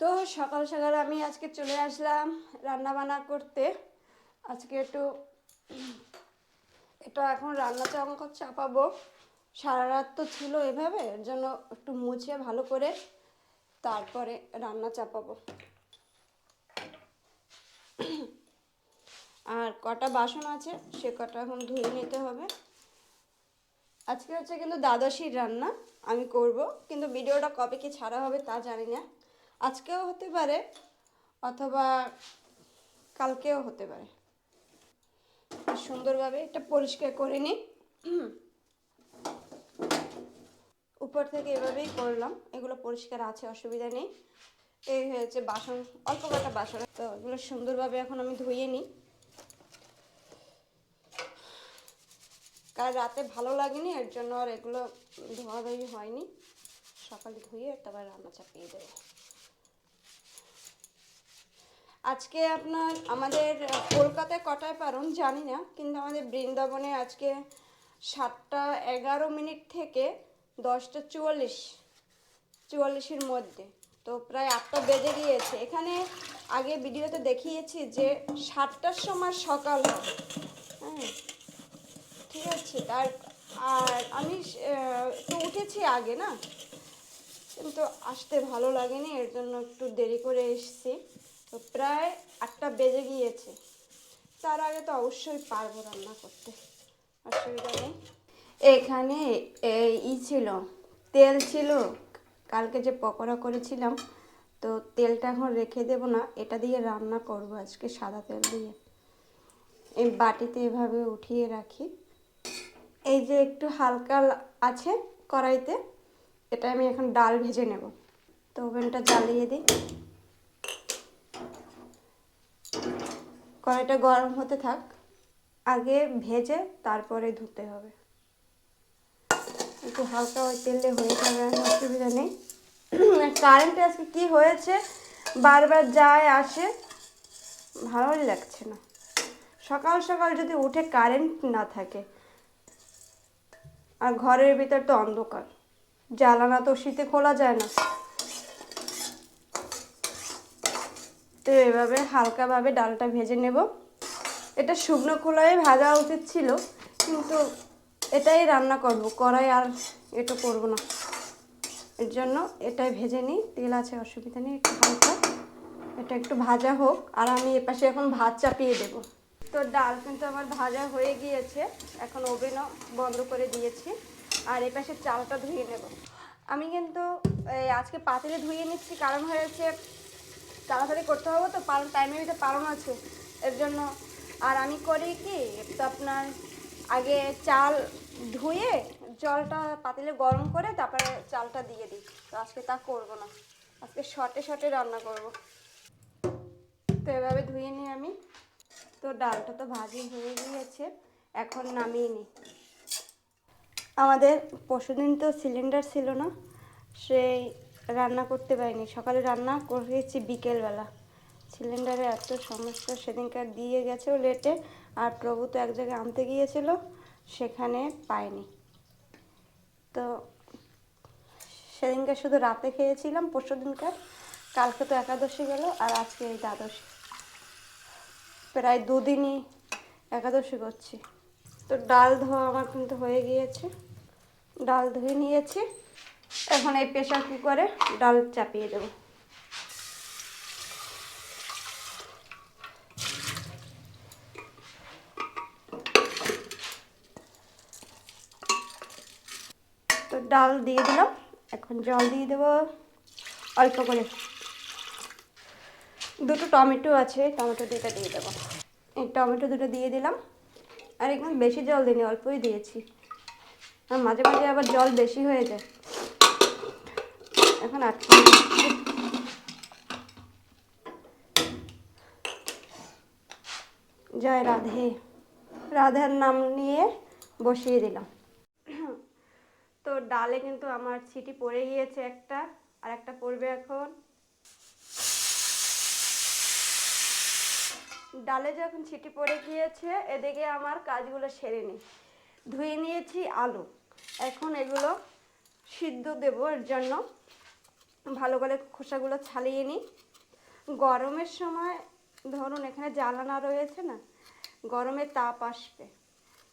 তো সকাল সকাল আমি আজকে চলে আসলাম রান্না বান্না করতে। আজকে একটু, এটা এখন রান্না চামক চাপাবো। সারা রাত তো ছিল এভাবে, এর জন্য একটু মুছে ভালো করে তারপরে রান্না চাপাবো। আর কটা বাসন আছে, সে কটা এখন ধুয়ে নিতে হবে। আজকে হচ্ছে কিন্তু দ্বাদশীর রান্না আমি করব, কিন্তু ভিডিওটা কবে কি ছাড়া হবে তা জানি না। আজকেও হতে পারে অথবা কালকেও হতে পারে। সুন্দরভাবে এটা পরিষ্কার করে নিই। উপর থেকে এভাবেই করলাম। এগুলো পরিষ্কার আছে, অসুবিধা নেই। এই হয়েছে বাসন, অল্প কটা বাসন। তো এগুলো সুন্দরভাবে এখন আমি ধুয়ে নিই। কাল রাতে ভালো লাগেনি, এর জন্য আর এগুলো ধোয়াধুয়ি হয়নি। সকালে ধুয়ে তারপর রান্না চাপিয়ে দেবো। আজকে আপনার আমাদের কলকাতায় কটায় পারুন জানি না, কিন্তু আমাদের বৃন্দাবনে আজকে সাতটা এগারো মিনিট থেকে দশটা চুয়াল্লিশ, চুয়াল্লিশের মধ্যে। তো প্রায় আটটা বেজে গিয়েছে। এখানে আগে ভিডিওতে দেখিয়েছি যে সাতটার সময় সকাল হয়। হ্যাঁ ঠিক আছে। আর আর আমি তো উঠেছি আগে না? কিন্তু আসতে ভালো লাগেনি, এর জন্য একটু দেরি করে এসেছি। তো প্রায় আটটা বেজে গিয়েছে। তার আগে তো অবশ্যই পারব রান্না করতে। অসুবিধা নেই। এখানে এই ই ছিল, তেল ছিল। কালকে যে পকোড়া করেছিলাম, তো তেলটা এখন রেখে দেব না, এটা দিয়ে রান্না করব আজকে সাদা তেল দিয়ে। এই বাটিতে এভাবে উঠিয়ে রাখি। এই যে একটু হালকা আছে কড়াইতে, এটা আমি এখন ডাল ভেজে নেব। তো ওভেনটা জ্বালিয়ে দিই। কড়াইটা গরম হতে থাক। আগে ভেজে তারপরে ধুতে হবে। একটু হালকা ওই তেলে হয়ে যাবে অসুবিধা নেই। কারেন্টে আজকে কি হয়েছে? বারবার যায়, আসে, ভালোই লাগছে না। সকাল সকাল যদি উঠে কারেন্ট না থাকে, আর ঘরের ভিতর তো অন্ধকার, জ্বালানা তো শীতে খোলা যায় না। তো এভাবে হালকাভাবে ডালটা ভেজে নেব। এটা শুকনো খোলায় ভাজা উচিত ছিল, কিন্তু এটাই রান্না করব, কড়াই আর এটা করব না। এর জন্য এটাই ভেজে নিই, তেল আছে, অসুবিধা নেই, একটু হালকা। এটা একটু ভাজা হোক, আর আমি এপাশে এখন ভাত চাপিয়ে দেব। তো ডাল কিন্তু আমার ভাজা হয়ে গিয়েছে, এখন ওভেনও বন্ধ করে দিয়েছি, আর এপাশে চালটা ধুয়ে নেব। আমি কিন্তু আজকে পাতিলে ধুয়ে নিচ্ছি, কারণ হয়েছে তাড়াতাড়ি করতে হবে তো পালন টাইমের ভিতরে পালন আছে। এর জন্য আর আমি করি কি, তো আপনার আগে চাল ধুয়ে জলটা পাতিলে গরম করে তারপরে চালটা দিয়ে দিই। তো আজকে তা করব না। আজকে শর্টে শর্টে রান্না করব। তো এভাবে ধুয়ে নিই আমি। তো ডালটা তো ভাজি হয়ে গিয়েছে, এখন নামিয়ে নিই। আমাদের পরশুদিন তো সিলিন্ডার ছিল না, সেই রান্না করতে পারিনি। সকালে রান্না করেছি বিকেলবেলা। সিলিন্ডারে এত সমস্যা সেদিনকার দিয়ে গেছে লেটে। আর প্রভু তো এক জায়গায় আনতে গিয়েছিল, সেখানে পায়নি। তো সেদিনকার শুধু রাতে খেয়েছিলাম, পরশু দিনকার কালকে তো একাদশী গেল, আর আজকে এই দ্বাদশী। প্রায় দুদিনই একাদশী করছি। তো ডাল ধোয়া আমার কিন্তু হয়ে গিয়েছে। ডাল ধুয়ে নিয়েছি। এখন এই প্রেশার কুকারে ডাল চাপিয়ে দেবো। তো ডাল দিয়ে দিলাম, এখন জল দিয়ে দেবো অল্প করে। দুটো টমেটো আছে, টমেটো দুটো দিয়ে দেবো। এই টমেটো দুটো দিয়ে দিলাম, আর এখানে বেশি জল দিইনি, অল্পই দিয়েছি। আর মাঝে মাঝে আবার জল বেশি হয়ে যায়। এখন আটকে জয় রাধে। রাধার নাম নিয়ে বসিয়ে দিলাম। তো ডালে কিন্তু আমার ছিটি পড়ে গিয়েছে একটা, আর একটা পড়বে এখন। ডালে যখন ছিটি পড়ে গিয়েছে, এদিকে আমার কাজগুলো সেরে নিই ধুয়ে নিয়েছি আলু। এখন এগুলো সিদ্ধ দেবো এর জন্য। ভালো করে খোসাগুলো ছালিয়ে নিই। গরমের সময় ধরুন এখানে জ্বালানা রয়েছে না, গরমে তাপ আসবে।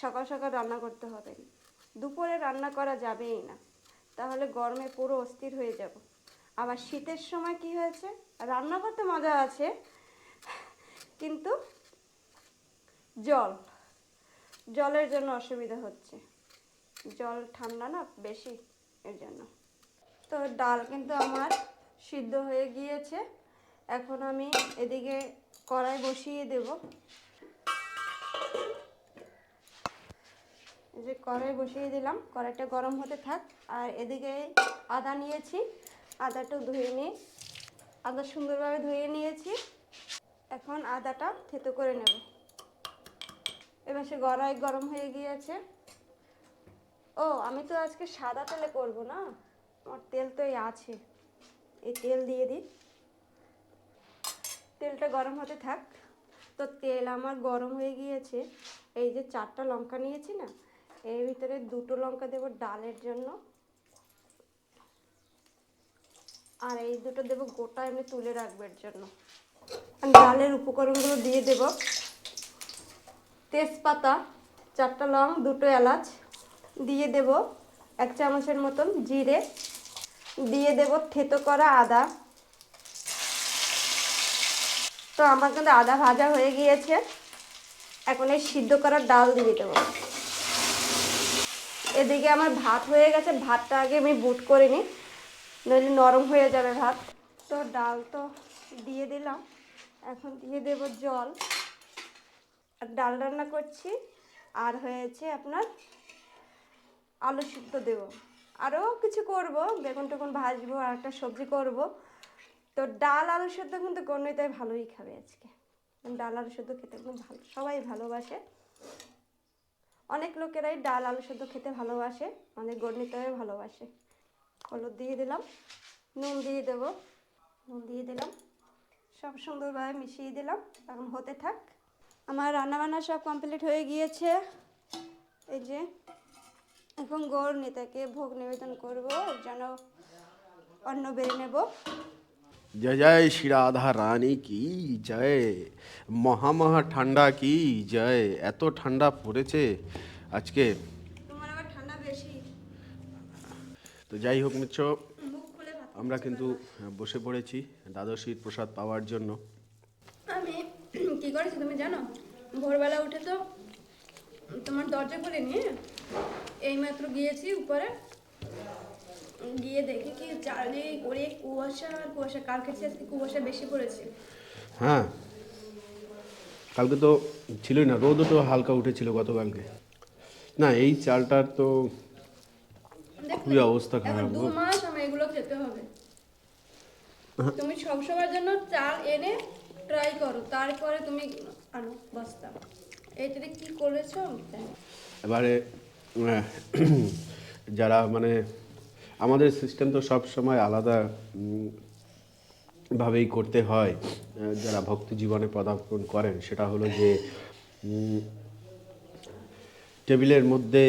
সকাল সকাল রান্না করতে হবে। দুপুরে রান্না করা যাবেই না। তাহলে গরমে পুরো অস্থির হয়ে যাব। আবার শীতের সময় কি হয়েছে? রান্না করতে মজা আছে, কিন্তু জল, জলের জন্য অসুবিধা হচ্ছে। জল ঠান্ডা না, বেশি এর জন্য। তো ডাল কিন্তু আমার সিদ্ধ হয়ে গিয়েছে। এখন আমি এদিকে কড়াই বসিয়ে দেব। যে কড়াই বসিয়ে দিলাম, কড়াইটা গরম হতে থাক। আর এদিকে আদা নিয়েছি, আদাটা ধুয়ে নিই আদা সুন্দরভাবে ধুয়ে নিয়েছি। এখন আদাটা থেতো করে নেব। এবার সে কড়াই গরম হয়ে গিয়েছে। ও, আমি তো আজকে সাদা তেলে করব না? আমার তেল তো এই আছে। এই তেল দিয়ে দিই। তেলটা গরম হতে থাক। তো তেল আমার গরম হয়ে গিয়েছে। এই যে চারটা লঙ্কা নিয়েছি না, এর ভিতরে দুটো লঙ্কা দেবো ডালের জন্য। আর এই দুটো দেবো গোটা এমনি তুলে রাখবার জন্য। ডালের উপকরণগুলো দিয়ে দেব। তেজপাতা, চারটা লং, দুটো এলাচ। দিয়ে দেব এক চামচের মতন জিরে। দিয়ে দেব থেতো করা আদা। তো আমার কিন্তু আদা ভাজা হয়ে গিয়েছে। এখন এই সিদ্ধ করা ডাল দিয়ে দেবো। এদিকে আমার ভাত হয়ে গেছে, ভাতটা আগে আমি বুট করে নিই, নইলে নরম হয়ে যাবে ভাত। তো ডাল তো দিয়ে দিলাম, এখন দিয়ে দেব জল। আর ডাল রান্না করছি, আর হয়েছে আপনার আলু সিদ্ধ দেব। আরও কিছু করব, বেগুন টেগুন ভাজবো আর একটা সবজি করব। তো ডাল আলু সেদ্ধ কিন্তু গণ্যতায় ভালোই খাবে আজকে। ডাল আলু সেদ্ধ খেতে খুব ভালো, সবাই ভালোবাসে। অনেক লোকেরাই ডাল আলু সেদ্ধ খেতে ভালোবাসে আমাদের গণ্যতায় ভালোবাসে। হলুদ দিয়ে দিলাম, নুন দিয়ে দেব, নুন দিয়ে দিলাম। সব সুন্দরভাবে মিশিয়ে দিলাম, এখন হতে থাক। আমার রান্নাবান্না সব কমপ্লিট হয়ে গিয়েছে। এই যে এখন গৌর নেতাকে ভোগ নিবেদন করব এর জন্য অন্ন বেড়ে নেব। জয় জয় শ্রী রাধা রানী কি জয় মহা মহা ঠান্ডা কি জয় এত ঠান্ডা পড়েছে আজকে। তো যাই হোক ভাত আমরা কিন্তু বসে পড়েছি দ্বাদশীর প্রসাদ পাওয়ার জন্য। আমি কি করেছি তুমি জানো? ভোরবেলা উঠে তো তোমার দরজা খুলে নিয়ে এইমাত্র গিয়েছি উপরে। গিয়ে দেখি কি চারিদিকে করে কুয়াশা আর কুয়াশা। কালকে চেয়ে আজকে কুয়াশা বেশি পড়েছে। হ্যাঁ কালকে তো ছিলই না রোদও তো হালকা উঠেছিল গতকালকে। না এই চালটার তো খুবই অবস্থা এখন খারাপ দু। মাস আমার এগুলো খেতে হবে। তুমি সব সবসময়ের জন্য চাল এনে ট্রাই করো তারপরে তুমি আনো বস্তা। কি করেছ। এবারে যারা মানে আমাদের সিস্টেম তো সব সময় আলাদা ভাবেই করতে হয় যারা ভক্ত জীবনে পদার্পণ করেন সেটা হলো যে টেবিলের মধ্যে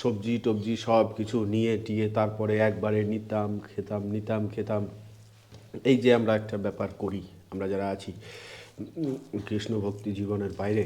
সবজি টবজি সব কিছু নিয়ে টিয়ে তারপরে একবারে নিতাম, খেতাম নিতাম, খেতাম এই যে আমরা একটা ব্যাপার করি, আমরা যারা আছি কৃষ্ণ ভক্তি জীবনের বাইরে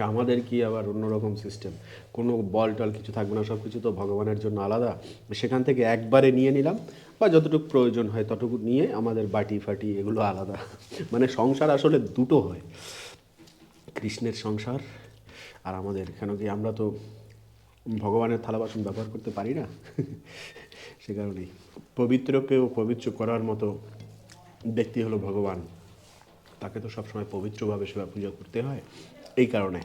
আমাদের কি আবার অন্যরকম সিস্টেম কোনো বল টল কিছু থাকবে না সব কিছু তো ভগবানের জন্য আলাদা। সেখান থেকে একবারে নিয়ে নিলাম, বা যতটুকু প্রয়োজন হয় ততটুকু নিয়ে আমাদের বাটি ফাটি এগুলো আলাদা। মানে সংসার আসলে দুটো হয়, কৃষ্ণের সংসার আর আমাদের। কেন কি আমরা তো ভগবানের থালা বাসন ব্যবহার করতে পারি না? সে কারণেই। পবিত্রকেও পবিত্র করার মতো ব্যক্তি হলো ভগবান। তাকে তো সবসময় পবিত্রভাবে সেবা পূজা করতে হয়। এই কারণে।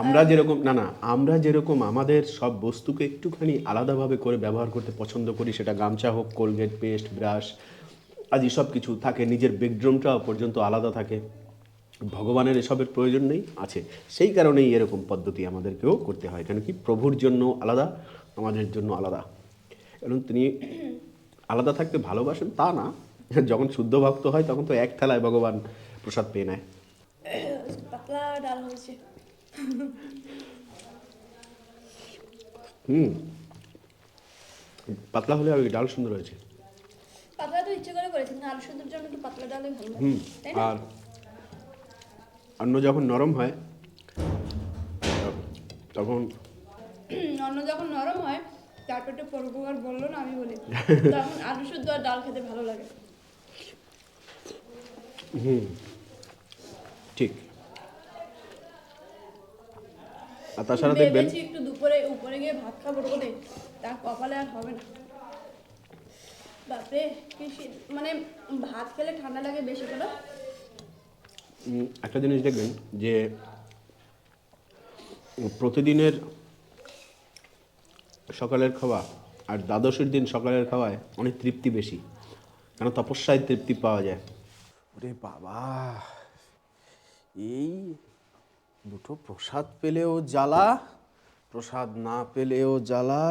আমরা যেরকম, না না, আমরা যেরকম আমাদের সব বস্তুকে একটুখানি আলাদাভাবে করে ব্যবহার করতে পছন্দ করি, সেটা গামছা হোক, কোলগেট পেস্ট, ব্রাশ, আদি সব কিছু থাকে, নিজের বেডরুমটাও পর্যন্ত আলাদা থাকে। ভগবানের এসবের প্রয়োজন নেই, আছে। সেই কারণেই এরকম পদ্ধতি আমাদেরকেও করতে হয়, কেন কি প্রভুর জন্য আলাদা, আমাদের জন্য আলাদা। এবং তিনি আলাদা থাকতে ভালোবাসেন, তা না, যখন শুদ্ধ ভক্ত হয়, তখন তো এক থালায় ভগবান প্রসাদ পেয়ে নেয়। পাতলা ডাল হয়েছে হুম। পাতলা হলে আর ডাল সুন্দর হয়েছে। পাতলা তো ইচ্ছে করে করেছি কিন্তু আলু সুন্দর জন্য একটু পাতলা ডালে ভালো হুম আর অন্ন যখন নরম হয় তখন অন্ন যখন নরম হয় তারপর একটু পরোপকার বলল না আমি বলি তখন আলু শুদ্ধ আর ডাল খেতে ভালো লাগে। হুম। ঠিক। আর তাছাড়া দেখবেন একটু দুপুরে উপরে গিয়ে ভাত খাব রোদে তার কপালে আর হবে না। বাপরে কি মানে ভাত খেলে ঠান্ডা লাগে বেশি করে একটা জিনিস দেখবেন যে প্রতিদিনের সকালের খাওয়া আর দ্বাদশের দিন সকালের খাওয়ায় অনেক তৃপ্তি বেশি। কেন তপস্যায় তৃপ্তি পাওয়া যায়। ওরে বাবা। এই দুটো প্রসাদ পেলেও জ্বালা, প্রসাদ না পেলেও জ্বালা।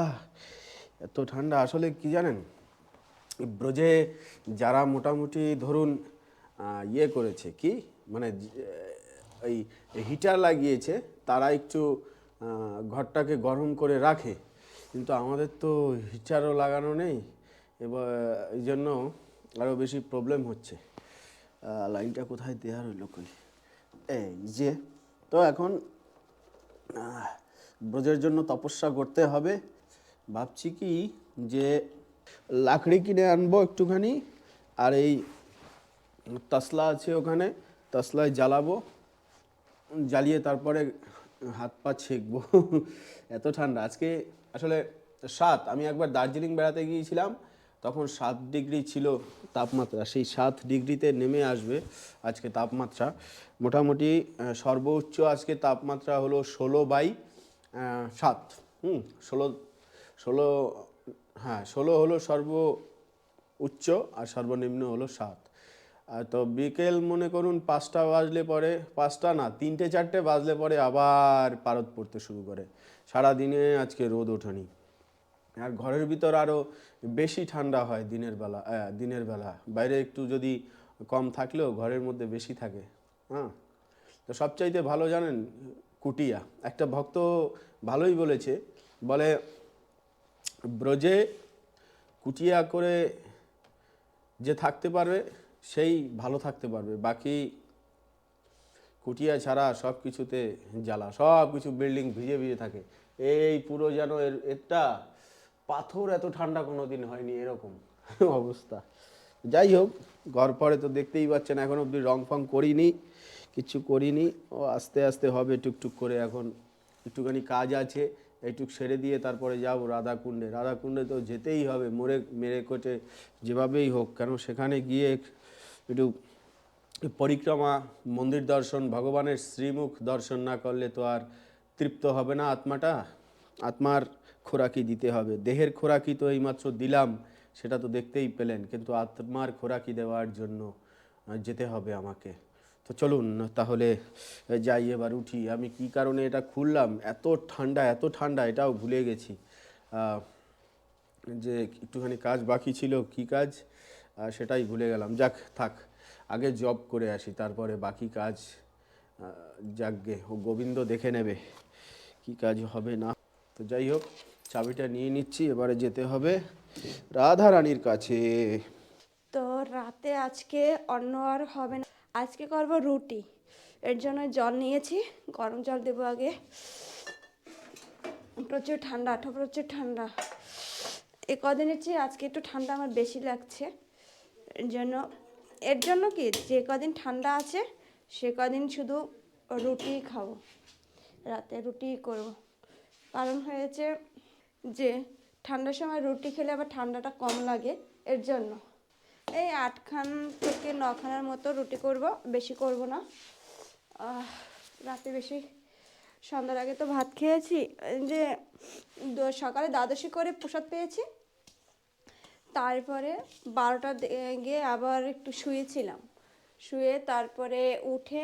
এত ঠান্ডা, আসলে কি জানেন? ব্রজে যারা মোটামুটি ধরুন ইয়ে করেছে, কি? মানে এই হিটার লাগিয়েছে, তারা একটু ঘরটাকে গরম করে রাখে। কিন্তু আমাদের তো হিটারও লাগানো নেই, এবার, এই জন্য আরও বেশি প্রবলেম হচ্ছে। লাইনটা কোথায় দেওয়া রইল কই এই যে, তো এখন ব্রজের জন্য তপস্যা করতে হবে। ভাবছি কি যে, লাকড়ি কিনে আনব একটুখানি, আর এই তসলা আছে ওখানে, তসলায় জ্বালাবো, জ্বালিয়ে তারপরে হাত পা ছেঁকবো। এত ঠান্ডা। আজকে আসলে সাত, আমি একবার দার্জিলিং বেড়াতে গিয়েছিলাম তখন সাত ডিগ্রি ছিল তাপমাত্রা। সেই সাত ডিগ্রিতে নেমে আসবে আজকে তাপমাত্রা। মোটামুটি সর্বোচ্চ আজকে তাপমাত্রা হলো ষোলো বাই সাত। হুম, ষোলো ষোলো হ্যাঁ ষোলো হলো সর্ব উচ্চ আর সর্বনিম্ন হলো সাত। তো বিকেল মনে করুন পাঁচটা বাজলে পরে, পাঁচটা না, তিনটে চারটে বাজলে পরে আবার পারদ পড়তে শুরু করে। সারা দিনে আজকে রোদ ওঠেনি। আর ঘরের ভিতর আরও বেশি ঠান্ডা হয় দিনের বেলা দিনের বেলা। বাইরে একটু যদি কম থাকলেও ঘরের মধ্যে বেশি থাকে হ্যাঁ? তো সবচাইতে ভালো জানেন কুটিয়া। একটা ভক্ত ভালোই বলেছে, বলে, ব্রজে কুটিয়া করে যে থাকতে পারবে, সেই ভালো থাকতে পারবে। বাকি কুটিয়া ছাড়া সব কিছুতে জ্বালা, সব কিছু বিল্ডিং ভিজে ভিজে থাকে। এই পুরো যেন এর এটা পাথর এত ঠান্ডা কোনো দিন হয়নি, এরকম অবস্থা। যাই হোক, ঘর পরে তো দেখতেই পাচ্ছেন, এখন অবধি রং ফং করিনি, কিছু করিনি। ও আস্তে আস্তে হবে, টুকটুক করে এখন একটুখানি কাজ আছে, এইটুক সেরে দিয়ে তারপরে যাব রাধাকুণ্ডে। রাধাকুণ্ডে তো যেতেই হবে মরে মেরে কোটে যেভাবেই হোক, কেন সেখানে গিয়ে একটু পরিক্রমা, মন্দির দর্শন, ভগবানের শ্রীমুখ দর্শন না করলে তো আর তৃপ্ত হবে না আত্মাটা। আত্মার খোরাকি দিতে হবে। দেহের খোরাকি তো এইমাত্র দিলাম, সেটা তো দেখতেই পেলেন, কিন্তু আত্মার খোরাকি দেওয়ার জন্য যেতে হবে আমাকে। তো চলুন, তাহলে যাই, এবার উঠি। আমি কি কারণে এটা খুললাম? এত ঠান্ডা এত ঠান্ডা, এটাও ভুলে গেছি। যে একটুখানি কাজ বাকি ছিল, কি কাজ? সেটাই ভুলে গেলাম। যাক, থাক, আগে জব করে আসি, তারপরে বাকি কাজ যাকগে ও গোবিন্দ দেখে নেবে, কি কাজ হবে না তো যাই হোক, চাবিটা নিয়ে নিচ্ছি, এবারে যেতে হবে রাধা রানীর কাছে। তো রাতে আজকে অন্য আর হবে না, আজকে করব রুটি। এর জন্য জল নিয়েছি, গরম জল দেবো আগে। প্রচুর ঠান্ডা প্রচুর ঠান্ডা। এ কদিনের চেয়ে আজকে একটু ঠান্ডা আমার বেশি লাগছে। এর জন্য এর জন্য কি যে কদিন ঠান্ডা আছে, সে কদিন শুধু রুটি খাব। রাতে রুটি করব। কারণ হয়েছে যে ঠান্ডার সময় রুটি খেলে আবার ঠান্ডাটা কম লাগে, এর জন্য। এই আটখান থেকে নখানার মতো রুটি করব, বেশি করব না। রাতে বেশি সন্ধ্যার আগে তো ভাত খেয়েছি। যে সকালে দ্বাদশী করে প্রসাদ পেয়েছি। তারপরে বারোটা গিয়ে আবার একটু শুয়েছিলাম। শুয়ে তারপরে উঠে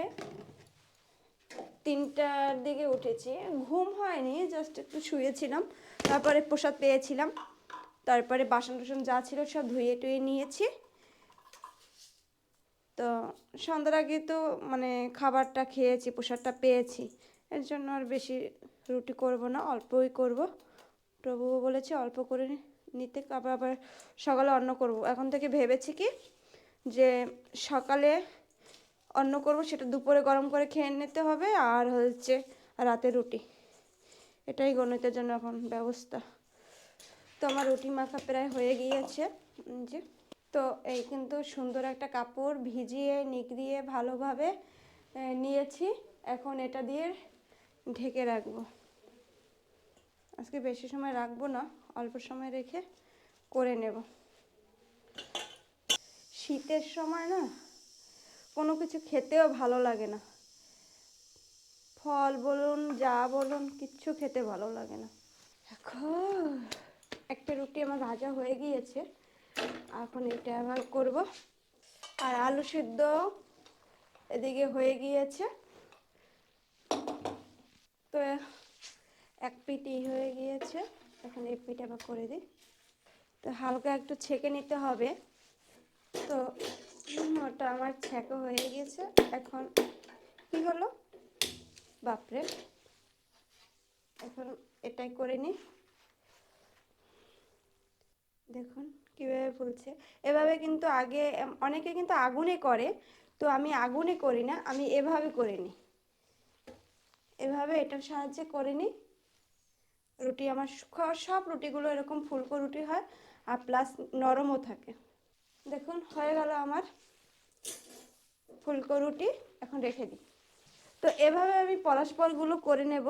তিনটার দিকে উঠেছি। ঘুম হয়নি জাস্ট একটু শুয়েছিলাম। তারপরে প্রসাদ পেয়েছিলাম। তারপরে বাসন টাসন যা ছিল সব ধুয়ে টুয়ে নিয়েছি। তো সন্ধ্যার আগে তো মানে খাবারটা খেয়েছি, প্রসাদটা পেয়েছি। এর জন্য আর বেশি রুটি করব না, অল্পই করব। প্রভু বলেছে অল্প করে নিতে আবার আবার সকালে অন্ন করব। এখন থেকে ভেবেছি কি যে সকালে অন্ন করব, সেটা দুপুরে গরম করে খেয়ে নিতে হবে আর হচ্ছে রাতে রুটি। এটাই গণিতের জন্য এখন ব্যবস্থা। তো আমার রুটি মাখা প্রায় হয়ে গিয়েছে যে তো এই কিন্তু সুন্দর একটা কাপড় ভিজিয়ে নিগড়িয়ে ভালোভাবে নিয়েছি। এখন এটা দিয়ে ঢেকে রাখব। আজকে বেশি সময় রাখব না, অল্প সময় রেখে করে নেব। শীতের সময় না কোনো কিছু খেতেও ভালো লাগে না। ফল বলুন, যা বলুন, কিচ্ছু খেতে ভালো লাগে না। এখন একটা রুটি আমার ভাজা হয়ে গিয়েছে। এখন এটা আবার করব। আর আলু সিদ্ধ এদিকে হয়ে গিয়েছে। তো এক পিটি হয়ে গিয়েছে। এখন এই পিঠ আবার করে দিই। তো হালকা একটু ছেঁকে নিতে হবে। তো ওটা আমার ছেঁকা হয়ে গিয়েছে এখন কি হলো? বাপরে। এখন এটাই করে নিই দেখুন কীভাবে ফুলছে। এভাবে কিন্তু আগে অনেকে কিন্তু আগুনে করে, তো আমি আগুনে করি না, আমি এভাবে করে নিই এভাবে এটার সাহায্যে করে নিই রুটি আমার সব রুটিগুলো এরকম ফুলকো রুটি হয়, আর প্লাস নরমও থাকে। দেখুন, হয়ে গেল আমার ফুলকো রুটি। এখন রেখে দিই। তো এভাবে আমি পরস্পরগুলো করে নেব।